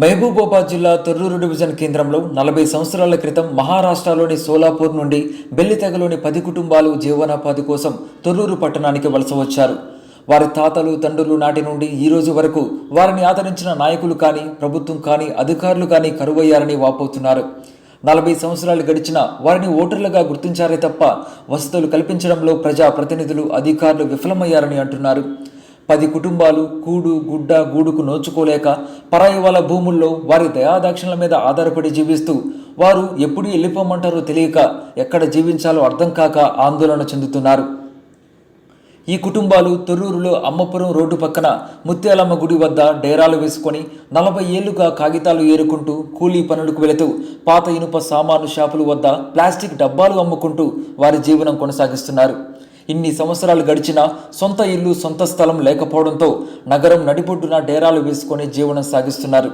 మహబూబాబాద్ జిల్లా తొర్రూరు డివిజన్ కేంద్రంలో నలభై సంవత్సరాల క్రితం మహారాష్ట్రలోని సోలాపూర్ నుండి బెల్లితెగలోని పది కుటుంబాలు జీవనోపాధి కోసం తొర్రూరు పట్టణానికి వలస వచ్చారు. వారి తాతలు తండ్రులు నాటి నుండి ఈ రోజు వరకు వారిని ఆదరించిన నాయకులు కానీ ప్రభుత్వం కానీ అధికారులు కానీ కరువయ్యారని వాపోతున్నారు. నలభై సంవత్సరాలు గడిచిన వారిని ఓటర్లుగా గుర్తించారే తప్ప వసతులు కల్పించడంలో ప్రజా ప్రతినిధులు అధికారులు విఫలమయ్యారని అంటున్నారు. పది కుటుంబాలు కూడు గుడ్డ గూడుకు నోచుకోలేక పరాయి వాళ్ళ భూముల్లో వారి దయాదాక్షిణల మీద ఆధారపడి జీవిస్తూ వారు ఎప్పుడు వెళ్ళిపోమంటారో తెలియక ఎక్కడ జీవించాలో అర్థం కాక ఆందోళన చెందుతున్నారు. ఈ కుటుంబాలు తొర్రూరులో అమ్మపురం రోడ్డు పక్కన ముత్యాలమ్మ గుడి వద్ద డేరాలు వేసుకొని నలభై ఏళ్ళుగా కాగితాలు ఏరుకుంటూ కూలీ పనులకు వెళుతూ పాత ఇనుప సామాను షాపుల వద్ద ప్లాస్టిక్ డబ్బాలు అమ్ముకుంటూ వారి జీవనం కొనసాగిస్తున్నారు. ఇన్ని సంవత్సరాలు గడిచినా సొంత ఇల్లు సొంత స్థలం లేకపోవడంతో నగరం నడిబొడ్డున డేరాలు వేసుకొని జీవనం సాగిస్తున్నారు.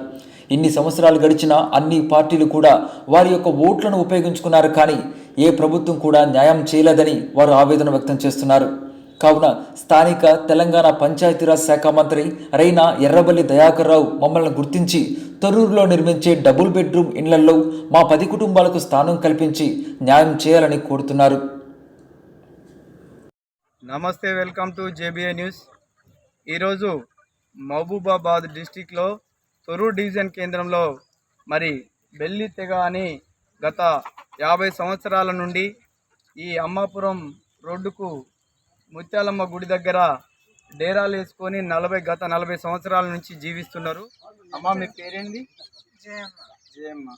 ఇన్ని సంవత్సరాలు గడిచినా అన్ని పార్టీలు కూడా వారి యొక్క ఓట్లను ఉపయోగించుకున్నారు కానీ ఏ ప్రభుత్వం కూడా న్యాయం చేయలేదని వారు ఆవేదన వ్యక్తం చేస్తున్నారు. కావున స్థానిక తెలంగాణ పంచాయతీరాజ్ శాఖ మంత్రి రైనా ఎర్రబల్లి దయాకర్ రావు మమ్మల్ని గుర్తించి తొర్రూరులో నిర్మించే డబుల్ బెడ్రూమ్ ఇండ్లలో మా పది కుటుంబాలకు స్థానం కల్పించి న్యాయం చేయాలని కోరుతున్నారు. నమస్తే వెల్కమ్ టు జేబీఏ న్యూస్. ఈరోజు మహబూబాబాద్ డిస్టిక్లో తొరూరు డివిజన్ కేంద్రంలో మరి బెల్లి తెగ అని గత యాభై సంవత్సరాల నుండి ఈ అమ్మాపురం రోడ్డుకు ముత్యాలమ్మ గుడి దగ్గర డేరాలు వేసుకొని నలభై గత నలభై సంవత్సరాల నుంచి జీవిస్తున్నారు. అమ్మ మీ పేరేంటి జయమ్మ.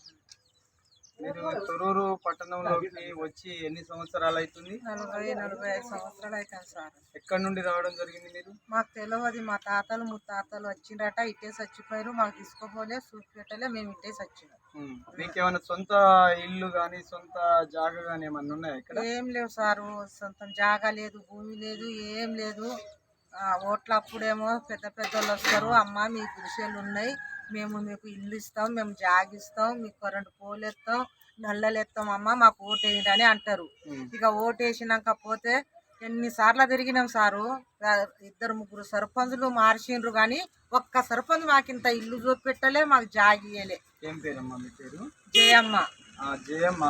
మీరు తొరూరు పట్టణంలోకి వచ్చి ఎన్ని సంవత్సరాలు అవుతుంది? నలభై నలభై ఐదు సంవత్సరాలు అవుతాను సార్. ఎక్కడి నుండి రావడం జరిగింది మీరు? మాకు తెలియదు మా తాతలు ముత్తాతలు వచ్చిండట ఇట్టే చచ్చిపోయారు మాకు తీసుకోపోలే చూపెట్టలే మేము ఇట్టే చచ్చినాం. ఉమ్. మీకేమైనా సొంత ఇల్లు కానీ సొంత జాగా కానీ ఏమన్నా ఉన్నాయా ఇక్కడ? ఏం లేవు సారు సొంతం జాగా లేదు భూమి లేదు ఏం లేదు. ఓట్ల అప్పుడేమో పెద్ద పెద్ద వాళ్ళు వస్తారు. అమ్మ మీ గుడిసెలు ఉన్నాయి. మేము మీకు ఇల్లు ఇస్తాం మేము జాగిస్తాం మీకు కరెంటు పోలు ఎత్తాం నల్లలు ఎత్తాం. అమ్మ మాకు ఓటు వేయండి అని అంటారు. ఇక ఓటు వేసినాక పోతే ఎన్నిసార్లు తిరిగినాం సారు? ఇద్దరు ముగ్గురు సర్పంచులు మార్చిండ్రు కానీ ఒక్క సర్పంచ్ మాకు ఇంత ఇల్లు చూపెట్టలే మాకు జాగియలే ఏం పేరమ్మా మీ పేరు? జయమ్మ. జయమ్మ.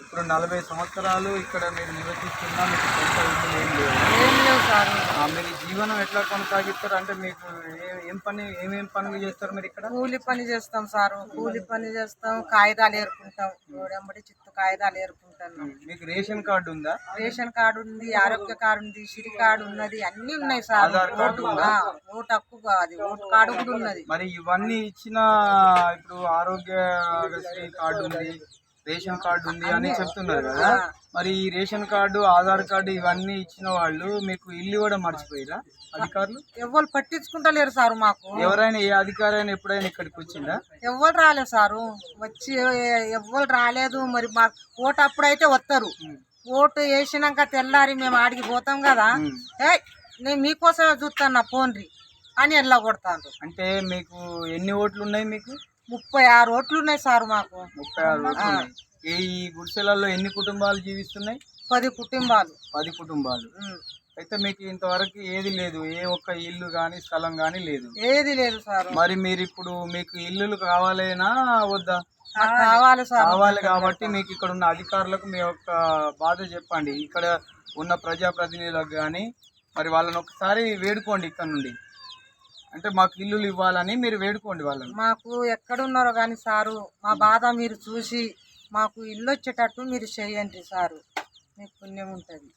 ఇప్పుడు నలభై సంవత్సరాలు ఇక్కడ మీరు నివసిస్తున్నా మీకు సొంత ఇల్లు ఏం లేవు. ఏం లేవు సారు. ఆ, మీరు జీవనం ఎట్లా కొనసాగిస్తారు? అంటే మీకు ఏ- ఏం పని ఏమేం పనులు చేస్తారు మీరు ఇక్కడ? కూలి పని చేస్తాం సారు. కూలి పని చేస్తాం కాగితాలు ఏరుకుంటాం. రోడెంబడి చిత్తు కాగితాలు ఏరుకుంటాం ఉమ్. మీకు రేషన్ కార్డు ఉందా? రేషన్ కార్డు ఉంది ఆరోగ్య కార్డు ఉంది సిరి కార్డు ఉన్నది అన్ని ఉన్నాయి సార్. ఆధార్ కార్డు ఓటు ఆ, ఓటు హక్కు అది ఓటు కార్డు కూడా ఉన్నది. మరి ఇవన్నీ ఇచ్చిన ఇప్పుడు ఆరోగ్యశ్రీ కార్డు ఉంది రేషన్ కార్డు ఉంది అని చెప్తున్నారు కదా. మరి ఈ రేషన్ కార్డు ఆధార్ కార్డు ఇవన్నీ ఇచ్చిన వాళ్ళు మీకు ఇల్లు ఇవ్వడం మర్చిపోయిరా? అధికారులు? ఎవరు పట్టించుకుంటలేరు సారు మాకు. ఎవరైనా ఏ అధికారి అయినా ఎప్పుడైనా ఇక్కడికి వచ్చిందా? ఎవ్వరు రాలేదు సారు. వచ్చి ఎవ్వరు రాలేదు. మరి మా ఓటు అప్పుడైతే వస్తారు ఓటు వేసినాక తెల్లారి మేము ఆడికి పోతాం కదా. ఏ నేను మీకోసమే చూస్తాను ఫోన్ రి. అని ఎల్లా కొడతాను అంటే మీకు ఎన్ని ఓట్లు ఉన్నాయి మీకు? ముప్పై ఆరు ఓట్లు ఉన్నాయి సారు మాకు. ముప్పై ఆరు ఓట్లు ఉన్నాయి ఈ గుడిసెలలో ఎన్ని కుటుంబాలు జీవిస్తున్నాయి? పది కుటుంబాలు. పది కుటుంబాలు. అయితే మీకు ఇంతవరకు ఏది లేదు. ఏ ఒక్క ఇల్లు కానీ స్థలం కానీ లేదు. ఏది లేదు సారు. మరి మీరు ఇప్పుడు మీకు ఇల్లులు కావాలేనా వద్దా? కావాలి సార్. కావాలి కాబట్టి మీకు ఇక్కడ ఉన్న అధికారులకు మీ యొక్క బాధ చెప్పండి. ఇక్కడ ఉన్న ప్రజాప్రతినిధులకు కానీ మరి వాళ్ళని ఒకసారి వేడుకోండి ఇక్కడ నుండి. అంటే మాకు ఇల్లులు ఇవ్వాలని మీరు వేడుకోండి వాళ్ళని. మాకు ఎక్కడున్నారో కానీ సారు మా బాధ మీరు చూసి మాకు ఇల్లు వచ్చేటట్టు మీరు చేయండి సారు. మీకు పుణ్యం ఉంటుంది.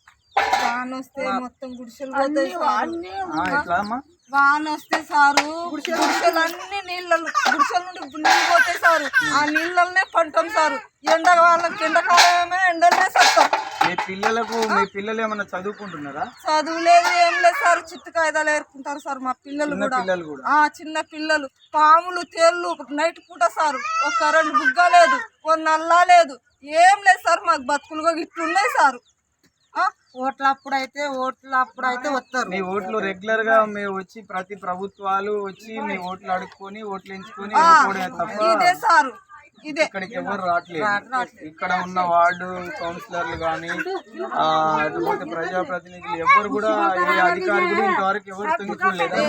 వాన వస్తే మొత్తం గుడిసెలు పోతాయి సారు. ఆ, ఎట్లా అమ్మా? వాన వస్తే సారు గుడిసెలు అన్ని నీళ్ళ గుడిసెల నుండి నీళ్ళు పోతాయి సారు. ఆ నీళ్ళనే పంటాం సారు. ఎండ వాళ్ళకి ఎండాకాలమే ఎండలనే సత్తాం. మీ పిల్లలకు మీ పిల్లలు ఏమైనా చదువుకుంటున్నారా? చదువు లేదు ఏం లేదు సార్. చిట్టు కాగితాలు ఏరుకుంటారు సార్ మా పిల్లలు కూడా. పిల్లలు కూడా. ఆ చిన్న పిల్లలు. పాములు తేళ్ళు నైట్ పూట సారు. ఒక కరెంట్ బుగ్గ లేదు ఓ నల్లా లేదు. ఏం లేదు సార్ మాకు బతుకులుగా ఇట్లున్నాయి సారు. ఆ, ఓట్ల అప్పుడైతే ఓట్ల అప్పుడైతే వస్తారు. మీ ఓట్లు రెగ్యులర్గా మేము వచ్చి ప్రతి ప్రభుత్వాలు వచ్చి మీ ఓట్లు అడుక్కొని ఓట్లు ఎంచుకొని ఇదే సారు. ఇదే. ఇక్కడికి ఎవరు రావట్లేదు. ఇక్కడ ఉన్న వార్డు కౌన్సిలర్లు కానీ లేకపోతే ప్రజాప్రతినిధులు ఎవరు కూడా ఈ అధికారి కూడా ఇంతవరకు ఎవరు తొంగి చూడలేదు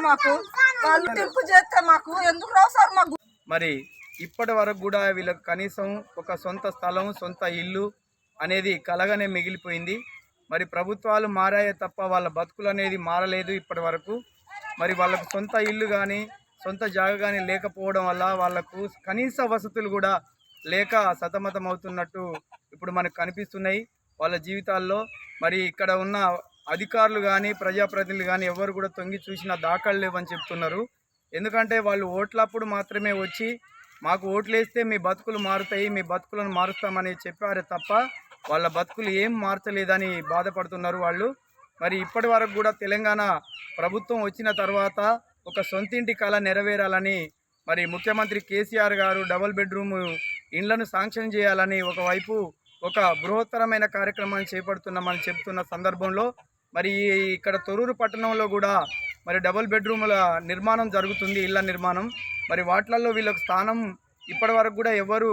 మాకు వాళ్ళు చేస్తే మాకు ఎందుకు రావు సార్ మాకు? మరి ఇప్పటి వరకు కూడా వీళ్ళకి కనీసం ఒక సొంత స్థలం సొంత ఇల్లు అనేది కలగానే మిగిలిపోయింది. మరి ప్రభుత్వాలు మారాయే తప్ప వాళ్ళ బతుకులు అనేది మారలేదు ఇప్పటి వరకు. మరి వాళ్ళకు సొంత ఇల్లు కానీ సొంత జాగ కానీ లేకపోవడం వల్ల వాళ్ళకు కనీస వసతులు కూడా లేక సతమతం అవుతున్నట్టు ఇప్పుడు మనకు కనిపిస్తున్నాయి. వాళ్ళ జీవితాల్లో మరి ఇక్కడ ఉన్న అధికారులు కానీ ప్రజాప్రతినిధులు కానీ ఎవరు కూడా తొంగి చూసిన దాఖలు లేవని చెప్తున్నారు. ఎందుకంటే వాళ్ళు ఓట్లప్పుడు మాత్రమే వచ్చి మాకు ఓట్లేస్తే మీ బతుకులు మారుతాయి మీ బతుకులను మారుస్తామని చెప్పారే తప్ప వాళ్ళ బతుకులు ఏం మార్చలేదని బాధపడుతున్నారు వాళ్ళు. మరి ఇప్పటి వరకు కూడా తెలంగాణ ప్రభుత్వం వచ్చిన తర్వాత ఒక సొంతింటి కళ నెరవేరాలని మరి ముఖ్యమంత్రి కేసీఆర్ గారు డబుల్ బెడ్రూమ్ ఇండ్లను శాంక్షన్ చేయాలని ఒకవైపు ఒక బృహత్తరమైన కార్యక్రమాన్ని చేపడుతున్నామని చెప్తున్న సందర్భంలో మరి ఇక్కడ తొరూరు పట్టణంలో కూడా మరి డబుల్ బెడ్రూముల నిర్మాణం జరుగుతుంది ఇళ్ళ నిర్మాణం. మరి వాటిలలో వీళ్ళకు స్థానం ఇప్పటి వరకు కూడా ఎవరు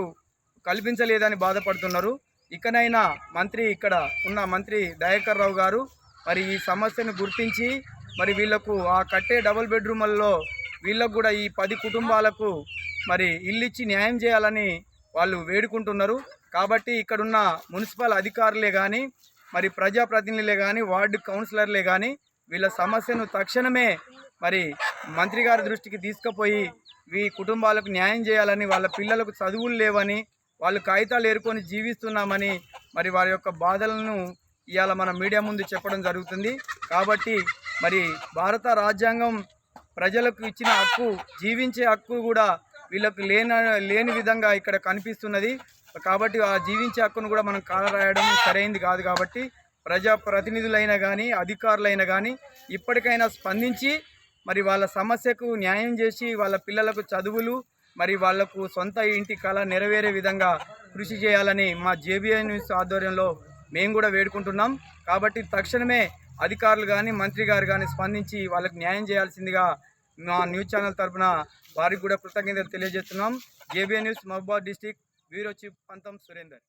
కల్పించలేదని బాధపడుతున్నారు. ఇకనైనా మంత్రి ఇక్కడ ఉన్న మంత్రి దయాకర్ రావు గారు మరి ఈ సమస్యను గుర్తించి మరి వీళ్ళకు ఆ కట్టే డబుల్ బెడ్రూమ్లలో వీళ్ళకు కూడా ఈ పది కుటుంబాలకు మరి ఇల్లు ఇచ్చి న్యాయం చేయాలని వాళ్ళు వేడుకుంటున్నారు. కాబట్టి ఇక్కడున్న మున్సిపల్ అధికారులే కానీ మరి ప్రజాప్రతినిధులే కానీ వార్డు కౌన్సిలర్లే కానీ వీళ్ళ సమస్యను తక్షణమే మరి మంత్రి గారి దృష్టికి తీసుకుపోయి ఈ కుటుంబాలకు న్యాయం చేయాలని వాళ్ళ పిల్లలకు చదువులు లేవని వాళ్ళు కాగితాలు ఏరుకొని జీవిస్తున్నామని మరి వారి యొక్క బాధలను ఇవాళ మన మీడియా ముందు చెప్పడం జరుగుతుంది. కాబట్టి మరి భారత రాజ్యాంగం ప్రజలకు ఇచ్చిన హక్కు జీవించే హక్కు కూడా వీళ్ళకు లేన లేని విధంగా ఇక్కడ కనిపిస్తున్నది. కాబట్టి ఆ జీవించే హక్కును కూడా మనం కాలరాయడం సరైంది కాదు కాబట్టి ప్రజా ప్రతినిధులైనా కానీ అధికారులైనా కానీ ఇప్పటికైనా స్పందించి మరి వాళ్ళ సమస్యకు న్యాయం చేసి వాళ్ళ పిల్లలకు చదువులు మరి వాళ్ళకు సొంత ఇంటి కళ నెరవేరే విధంగా కృషి చేయాలని మా జేబీఐ న్యూస్ ఆధ్వర్యంలో మేము కూడా వేడుకుంటున్నాం. కాబట్టి తక్షణమే అధికారులు కానీ మంత్రి గారు కానీ స్పందించి వాళ్ళకి న్యాయం చేయాల్సిందిగా మా న్యూస్ ఛానల్ తరఫున వారికి కూడా కృతజ్ఞతలు తెలియజేస్తున్నాం. JBI news Mahabad district bureau chief Pantham Surender.